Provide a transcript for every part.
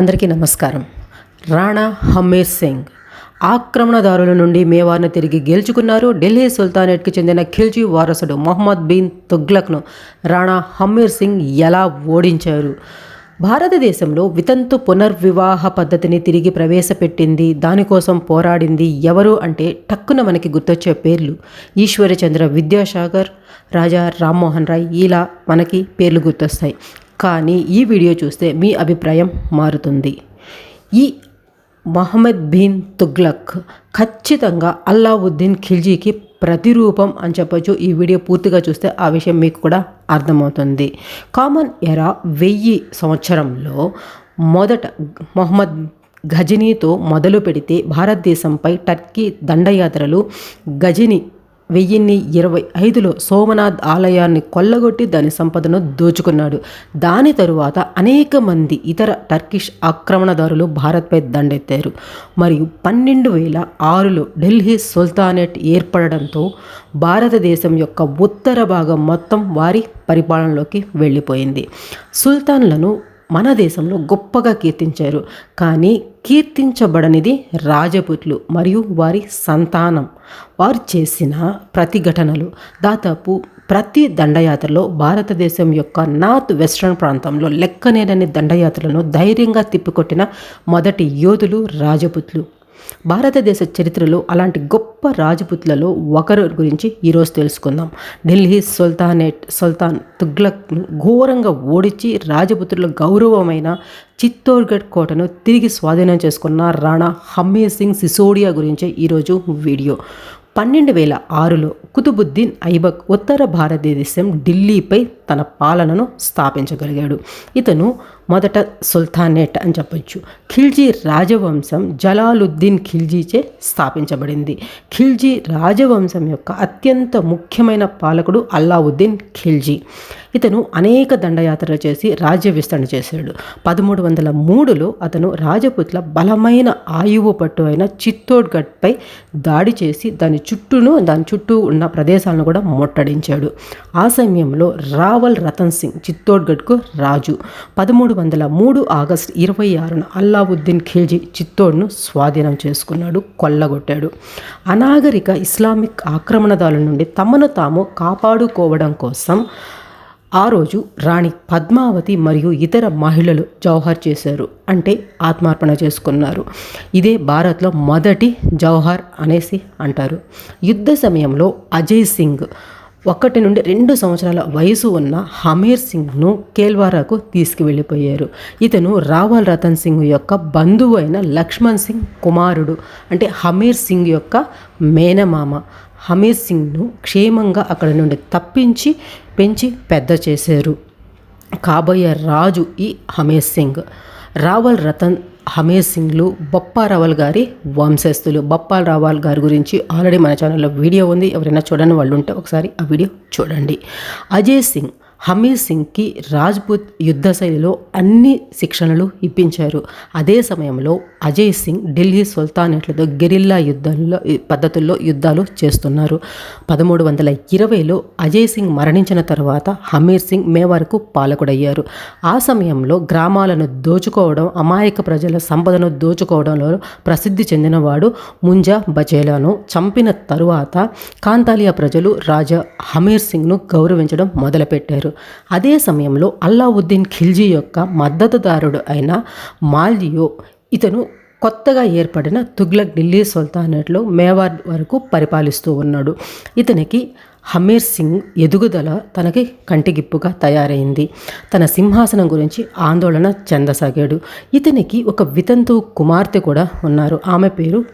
అందరికీ నమస్కారం. రాణా హమీర్ సింగ్ ఆక్రమణదారుల నుండి మేవార్ను తిరిగి గెలుచుకున్నారు. ఢిల్లీ సుల్తానేట్కి చెందిన ఖిల్జీ వారసుడు మొహమ్మద్ బిన్ తుగ్లక్ను రాణా హమీర్ సింగ్ ఎలా ఓడించారు? భారతదేశంలో వితంతు పునర్వివాహ పద్ధతిని తిరిగి ప్రవేశపెట్టింది దానికోసం పోరాడింది ఎవరు అంటే టక్కున మనకి గుర్తొచ్చే పేర్లు ఈశ్వరచంద్ర విద్యాసాగర్ రాజా రామ్మోహన్ రాయ్. ఇలా మనకి పేర్లు గుర్తొస్తాయి. కానీ ఈ వీడియో చూస్తే మీ అభిప్రాయం మారుతుంది. ఈ మహమ్మద్ బిన్ తుగ్లక్ ఖచ్చితంగా అల్లావుద్దీన్ ఖిల్జీకి ప్రతిరూపం అని చెప్పొచ్చు. ఈ వీడియో పూర్తిగా చూస్తే ఆ విషయం మీకు కూడా అర్థమవుతుంది. కామన్ ఎరా వెయ్యి సంవత్సరంలో మొదట మొహమ్మద్ గజనీతో మొదలు పెడితే భారతదేశంపై టర్కీ దండయాత్రలు గజని వెయ్యిన్ని ఇరవై ఐదులో సోమనాథ్ ఆలయాన్ని కొల్లగొట్టి దాని సంపదను దోచుకున్నాడు. దాని తరువాత అనేక మంది ఇతర టర్కిష్ ఆక్రమణదారులు భారత్పై దండెత్తారు. మరియు పన్నెండు వేల ఆరులో ఢిల్లీ సుల్తానేట్ ఏర్పడడంతో భారతదేశం యొక్క ఉత్తర భాగం మొత్తం వారి పరిపాలనలోకి వెళ్ళిపోయింది. సుల్తాన్లను మన దేశంలో గొప్పగా కీర్తించారు. కానీ కీర్తించబడనిది రాజపుట్లు మరియు వారి సంతానం. వారు చేసిన ప్రతిఘటనలు దాదాపు ప్రతి దండయాత్రలో భారతదేశం యొక్క నార్త్ వెస్ట్రన్ ప్రాంతంలో లెక్కనేనని దండయాత్రలను ధైర్యంగా తిప్పికొట్టిన మొదటి యోధులు రాజపుత్లు భారతదేశ చరిత్రలో అలాంటి గొప్ప రాజపుత్లలో ఒకరు గురించి ఈరోజు తెలుసుకుందాం. ఢిల్లీ సుల్తానేట్ సుల్తాన్ తుగ్లక్ను ఘోరంగా ఓడించి రాజపుత్రుల గౌరవమైన చిత్తోర్గఢ్ కోటను తిరిగి స్వాధీనం చేసుకున్న రాణా హమ్మీర్ సింగ్ సిసోడియా గురించి ఈరోజు వీడియో. పన్నెండు వేల ఆరులో కుతుబుద్దీన్ ఐబక్ ఉత్తర భారతదేశం ఢిల్లీపై తన పాలనను స్థాపించగలిగాడు. ఇతను మొదట సుల్తానేట్ అని చెప్పొచ్చు. ఖిల్జీ రాజవంశం జలాలుద్దీన్ ఖిల్జీచే స్థాపించబడింది. ఖిల్జీ రాజవంశం యొక్క అత్యంత ముఖ్యమైన పాలకుడు అల్లావుద్దీన్ ఖిల్జీ. ఇతను అనేక దండయాత్రలు చేసి రాజ్య విస్తరణ చేశాడు. పదమూడు వందల మూడులో అతను రాజపుత్ల బలమైన ఆయువు పట్టు అయిన చిత్తోడ్గఢ్పై దాడి చేసి దాని చుట్టూను దాని చుట్టూ ఉన్న ప్రదేశాలను కూడా ముట్టడించాడు. ఆ సమయంలో రావల్ రతన్ సింగ్ చిత్తోడ్గఢ్కు రాజు. పదమూడు వందల మూడు ఆగస్టు ఇరవై ఆరున అల్లావుద్దీన్ ఖిల్జీ చిత్తోడ్ను స్వాధీనం చేసుకున్నాడు కొల్లగొట్టాడు. అనాగరిక ఇస్లామిక్ ఆక్రమణదారుల నుండి తమను తాము కాపాడుకోవడం కోసం ఆ రోజు రాణి పద్మావతి మరియు ఇతర మహిళలు జౌహర్ చేశారు అంటే ఆత్మార్పణ చేసుకున్నారు. ఇదే భారత్లో మొదటి జౌహర్ అనేసి అంటారు. యుద్ధ సమయంలో అజయ్ సింగ్ ఒకటి నుండి రెండు సంవత్సరాల వయసు ఉన్న హమీర్ సింగ్ను కేల్వారాకు తీసుకువెళ్ళిపోయారు. ఇతను రావల్ రతన్ సింగ్ యొక్క బంధువు అయిన లక్ష్మణ్ సింగ్ కుమారుడు అంటే హమీర్ సింగ్ యొక్క మేనమామ. హమీర్ సింగ్ను క్షేమంగా అక్కడి నుండి తప్పించి పెంచి పెద్ద చేశారు. కాబోయే రాజు ఈ హమీర్ సింగ్. రావల్ రతన్ హమీర్ సింగ్లు బొప్పా రావల్ గారి వంశస్థులు. బొప్పా రావల్ గారి గురించి ఆల్రెడీ మన ఛానల్లో వీడియో ఉంది. ఎవరైనా చూడని వాళ్ళు ఉంటే ఒకసారి ఆ వీడియో చూడండి. అజయ్ సింగ్ హమీర్ సింగ్కి రాజ్పుత్ యుద్ధ శైలిలో అన్ని శిక్షణలు ఇప్పించారు. అదే సమయంలో అజయ్ సింగ్ ఢిల్లీ సుల్తానేట్లతో గెరిల్లా యుద్ధంలో పద్ధతుల్లో యుద్ధాలు చేస్తున్నారు. పదమూడు వందల ఇరవైలో అజయ్ సింగ్ మరణించిన తర్వాత హమీర్ సింగ్ మేవార్కు పాలకుడయ్యారు. ఆ సమయంలో గ్రామాలను దోచుకోవడం అమాయక ప్రజల సంపదను దోచుకోవడంలో ప్రసిద్ధి చెందినవాడు ముంజా బచేలాను చంపిన తరువాత కాంతాలియా ప్రజలు రాజా హమీర్ సింగ్ను గౌరవించడం మొదలుపెట్టారు. అదే సమయంలో అల్లావుద్దీన్ ఖిల్జీ యొక్క మద్దతుదారుడు అయిన మాల్దియో ఇతను కొత్తగా ఏర్పడిన తుగ్లక్ ఢిల్లీ సుల్తానేట్లో మేవార్ వరకు పరిపాలిస్తూ ఉన్నాడు. ఇతనికి హమీర్ సింగ్ ఎదుగుదల తనకి కంటిగిప్పుగా తయారైంది. తన సింహాసనం గురించి ఆందోళన చెందసాగాడు. ఇతనికి ఒక వితంతు కుమార్తె కూడా ఉన్నారు. ఆమె పేరు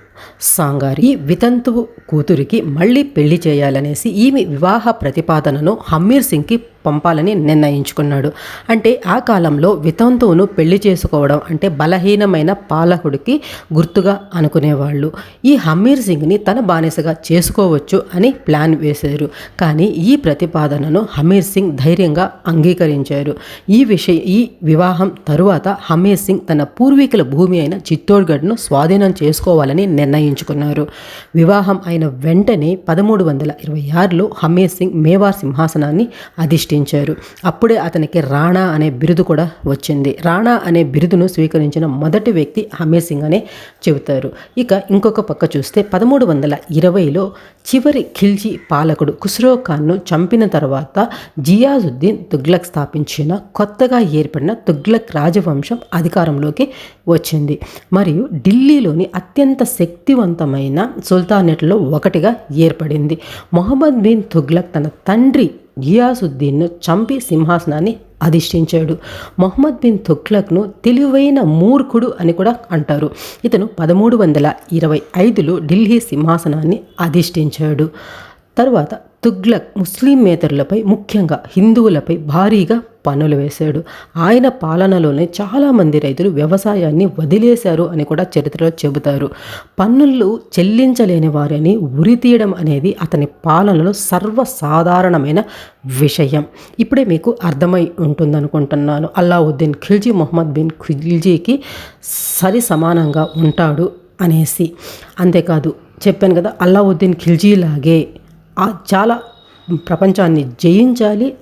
సాంగారి ఈ వితంతువు కూతురికి మళ్ళీ పెళ్ళి చేయాలనేసి ఈమె వివాహ ప్రతిపాదనను హమ్మీర్ సింగ్కి పంపాలని నిర్ణయించుకున్నాడు. అంటే ఆ కాలంలో వితంతువును పెళ్ళి చేసుకోవడం అంటే బలహీనమైన పాలకుడికి గుర్తుగా అనుకునేవాళ్ళు. ఈ హమ్మీర్ సింగ్ని తన బానిసగా చేసుకోవచ్చు అని ప్లాన్ వేశారు. కానీ ఈ ప్రతిపాదనను హమీర్ సింగ్ ధైర్యంగా అంగీకరించారు. ఈ విషయం ఈ వివాహం తరువాత హమీర్ సింగ్ తన పూర్వీకుల భూమి అయిన చిత్తోడ్గఢ్ను స్వాధీనం చేసుకోవాలని నిర్ణయించుకున్నారు. వివాహం అయిన వెంటనే పదమూడు వందల ఇరవై ఆరులో హమీర్ సింగ్ మేవార్ సింహాసనాన్ని అధిష్ఠించారు. అప్పుడే అతనికి రాణా అనే బిరుదు కూడా వచ్చింది. రాణా అనే బిరుదును స్వీకరించిన మొదటి వ్యక్తి హమీర్ సింగ్ అనే చెబుతారు. ఇక ఇంకొక పక్క చూస్తే పదమూడు వందల ఇరవైలో చివరి ఖిల్జీ పాలకుడు ఖుస్రో ఖాన్ను చంపిన తర్వాత జియాజుద్దీన్ తుగ్లక్ స్థాపించిన కొత్తగా ఏర్పడిన తుగ్లక్ రాజవంశం అధికారంలోకి వచ్చింది. మరియు ఢిల్లీలోని అత్యంత శక్తి శక్తివంతమైన సుల్తానేట్లో ఒకటిగా ఏర్పడింది. మొహమ్మద్ బిన్ తుగ్లక్ తన తండ్రి గియాసుద్దీన్ను చంపి సింహాసనాన్ని అధిష్ఠించాడు. మొహమ్మద్ బిన్ తుగ్లక్ను తెలివైన మూర్ఖుడు అని కూడా అంటారు. ఇతను పదమూడు వందల ఇరవై ఐదులో ఢిల్లీ సింహాసనాన్ని అధిష్ఠించాడు. తర్వాత తుగ్లక్ ముస్లిమేతరులపై ముఖ్యంగా హిందువులపై భారీగా పన్నులు వేశాడు. ఆయన పాలనలోనే చాలామంది రైతులు వ్యవసాయాన్ని వదిలేశారు అని కూడా చరిత్రలో చెబుతారు. పన్నులు చెల్లించలేని వారిని ఉరి తీయడం అనేది అతని పాలనలో సర్వసాధారణమైన విషయం. ఇప్పుడే మీకు అర్థమై ఉంటుందనుకుంటున్నాను. అల్లావుద్దీన్ ఖిల్జీ మొహమ్మద్ బిన్ ఖిల్జీకి సరి సమానంగా ఉంటాడు అనేసి. అంతేకాదు చెప్పాను కదా అల్లావుద్దీన్ ఖిల్జీలాగే లాగే చాలా ప్రపంచాన్ని జయించాలి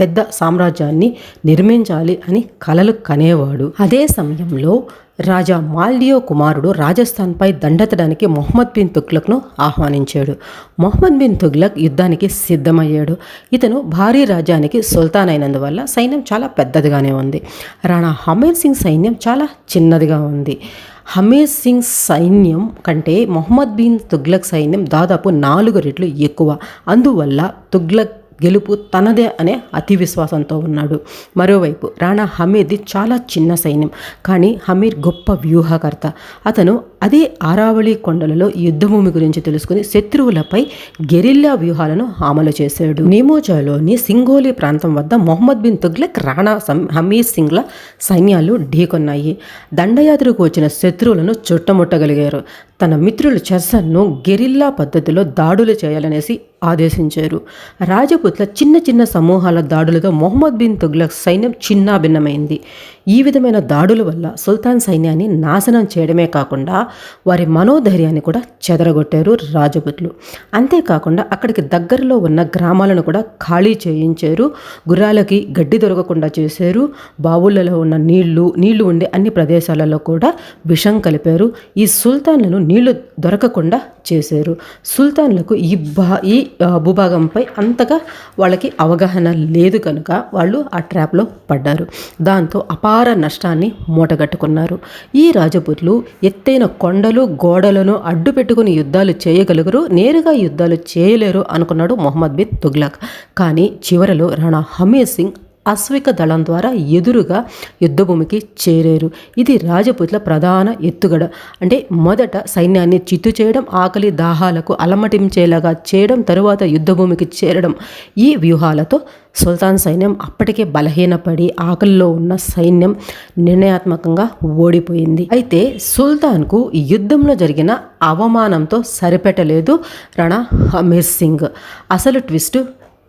పెద్ద సామ్రాజ్యాన్ని నిర్మించాలి అని కలలు కనేవాడు. అదే సమయంలో రాజా మాల్డియో కుమారుడు రాజస్థాన్పై దండెత్తడానికి మొహమ్మద్ బిన్ తుగ్లక్ను ఆహ్వానించాడు. మొహమ్మద్ బిన్ తుగ్లక్ యుద్ధానికి సిద్ధమయ్యాడు. ఇతను భారీ రాజ్యానికి సుల్తాన్ అయినందువల్ల సైన్యం చాలా పెద్దదిగానే ఉంది. రాణా హమీర్ సింగ్ సైన్యం చాలా చిన్నదిగా ఉంది. హమీద్ సింగ్ సైన్యం కంటే మొహమ్మద్ బిన్ తుగ్లక్ సైన్యం దాదాపు నాలుగు రెట్లు ఎక్కువ. అందువల్ల తుగ్లక్ గెలుపు తనదే అనే అతి విశ్వాసంతో ఉన్నాడు. మరోవైపు రాణా హమీద్ది చాలా చిన్న సైన్యం. కానీ హమీర్ గొప్ప వ్యూహకర్త. అతను అదే ఆరావళి కొండలలో యుద్ధభూమి గురించి తెలుసుకుని శత్రువులపై గెరిల్లా వ్యూహాలను అమలు చేశాడు. నిమోజాలోని సింగోలి ప్రాంతం వద్ద మొహమ్మద్ బిన్ తుగ్లక్ రాణా సం- హమీర్ సింగ్ల సైన్యాలు ఢీకొన్నాయి. దండయాత్రకు వచ్చిన శత్రువులను చుట్టముట్టగలిగారు. తన మిత్రులు చర్సన్ను గెరిల్లా పద్ధతిలో దాడులు చేయాలనేసి ఆదేశించారు. రాజపుత్ల చిన్న చిన్న సమూహాల దాడులతో మొహమ్మద్ బిన్ తుగ్లక్ సైన్యం చిన్నాభిన్నమైంది. ఈ విధమైన దాడుల వల్ల సుల్తాన్ సైన్యాన్ని నాశనం చేయడమే కాకుండా వారి మనోధైర్యాన్ని కూడా చెదరగొట్టారు రాజపుత్లు అంతేకాకుండా అక్కడికి దగ్గరలో ఉన్న గ్రామాలను కూడా ఖాళీ చేయించారు. గుర్రాలకి గడ్డి దొరకకుండా చేశారు. బావులలో ఉన్న నీళ్ళు నీళ్ళు ఉండే అన్ని ప్రదేశాలలో కూడా విషం కలిపారు. ఈ సుల్తాన్లను నీళ్ళు దొరకకుండా చేశారు. సుల్తాన్లకు ఈ భా ఈ భూభాగంపై అంతగా వాళ్ళకి అవగాహన లేదు కనుక వాళ్ళు ఆ ట్రాప్లో పడ్డారు. దాంతో అపార నష్టాన్ని మూటగట్టుకున్నారు. ఈ రాజపుత్లు ఎత్తైన కొండలు గోడలను అడ్డు పెట్టుకుని యుద్ధాలు చేయగలుగురు నేరుగా యుద్ధాలు చేయలేరు అనుకున్నాడు మొహమ్మద్ బిన్ తుగ్లక్. కానీ చివరలో రాణా హమీర్ సింగ్ అశ్విక దళం ద్వారా ఎదురుగా యుద్ధభూమికి చేరారు. ఇది రాజపుత్ల ప్రధాన ఎత్తుగడ. అంటే మొదట సైన్యాన్ని చిత్తు చేయడం ఆకలి దాహాలకు అలమటించేలాగా చేయడం తరువాత యుద్ధభూమికి చేరడం ఈ వ్యూహాలతో సుల్తాన్ సైన్యం అప్పటికే బలహీనపడి ఆకలిలో ఉన్న సైన్యం నిర్ణయాత్మకంగా ఓడిపోయింది. అయితే సుల్తాన్కు యుద్ధంలో జరిగిన అవమానంతో సరిపెట్టలేదు రణా హమీర్ సింగ్. అసలు ట్విస్ట్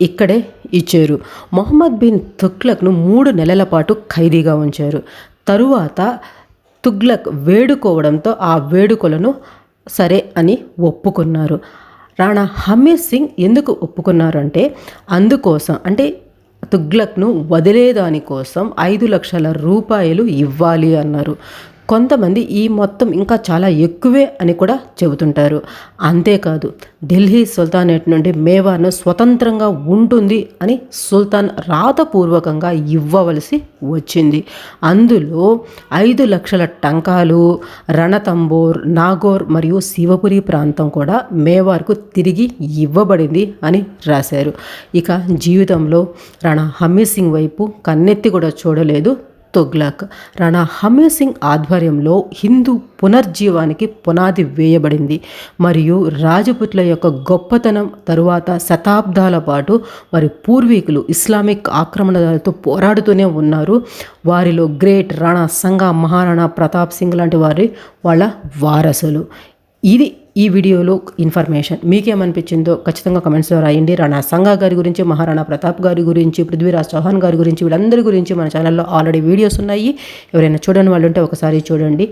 ఇక్కడే ఇచ్చారు. మొహమ్మద్ బిన్ తుగ్లక్ను మూడు నెలల పాటు ఖైదీగా ఉంచారు. తరువాత తుగ్లక్ వేడుకోవడంతో ఆ వేడుకలను సరే అని ఒప్పుకున్నారు. రాణా హమీర్ సింగ్ ఎందుకు ఒప్పుకున్నారు అంటే అందుకోసం అంటే తుగ్లక్ను వదిలేదాని కోసం ఐదు లక్షల రూపాయలు ఇవ్వాలి అన్నారు. కొంతమంది ఈ మొత్తం ఇంకా చాలా ఎక్కువే అని కూడా చెబుతుంటారు. అంతేకాదు ఢిల్లీ సుల్తానేట్ నుండి మేవార్ను స్వతంత్రంగా ఉంటుంది అని సుల్తాన్ రాతపూర్వకంగా ఇవ్వవలసి వచ్చింది. అందులో ఐదు లక్షల టంకాలు రణతంబోర్ నాగోర్ మరియు శివపురి ప్రాంతం కూడా మేవార్కు తిరిగి ఇవ్వబడింది అని రాశారు. ఇక జీవితంలో రాణా హమీర్ సింగ్ వైపు కన్నెత్తి కూడా చూడలేదు తొగ్లాక్. రాణా హమీర్ సింగ్ ఆధ్వర్యంలో హిందూ పునర్జీవానికి పునాది వేయబడింది. మరియు రాజపుట్ల యొక్క గొప్పతనం తరువాత శతాబ్దాల పాటు వారి పూర్వీకులు ఇస్లామిక్ ఆక్రమణలతో పోరాడుతూనే ఉన్నారు. వారిలో గ్రేట్ రాణా సంగా మహారాణా ప్రతాప్ సింగ్ లాంటి వారి వాళ్ళ వారసులు. ఇది ఈ వీడియోలో ఇన్ఫర్మేషన్. మీకేమనిపించిందో ఖచ్చితంగా కమెంట్స్లో రాయండి. రాణా సంగా గారి గురించి మహారాణా ప్రతాప్ గారి గురించి పృథ్వీరాజ్ చౌహాన్ గారి గురించి వీళ్ళందరి గురించి మన ఛానల్లో ఆల్రెడీ వీడియోస్ ఉన్నాయి. ఎవరైనా చూడని వాళ్ళు ఉంటే ఒకసారి చూడండి.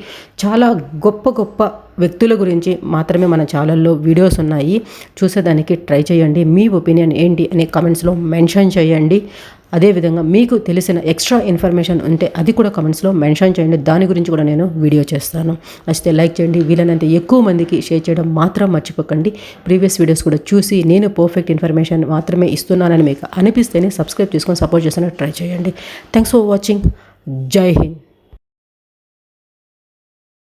చాలా గొప్ప గొప్ప వ్యక్తుల గురించి మాత్రమే మన ఛానల్లో వీడియోస్ ఉన్నాయి. చూసేదానికి ట్రై చేయండి. మీ ఒపీనియన్ ఏంటి అనే కమెంట్స్లో మెన్షన్ చేయండి. అదేవిధంగా మీకు తెలిసిన ఎక్స్ట్రా ఇన్ఫర్మేషన్ ఉంటే అది కూడా కమెంట్స్లో మెన్షన్ చేయండి. దాని గురించి కూడా నేను వీడియో చేస్తాను. నచ్చితే లైక్ చేయండి. వీలైనంత ఎక్కువ మందికి షేర్ చేయడం మాత్రం మర్చిపోకండి. ప్రీవియస్ వీడియోస్ కూడా చూసి నేను పర్ఫెక్ట్ ఇన్ఫర్మేషన్ మాత్రమే ఇస్తున్నానని మీకు అనిపిస్తేనే సబ్స్క్రైబ్ చేసుకొని సపోర్ట్ చేస్తాను ట్రై చేయండి. థ్యాంక్స్ ఫర్ వాచింగ్ జై హింద్.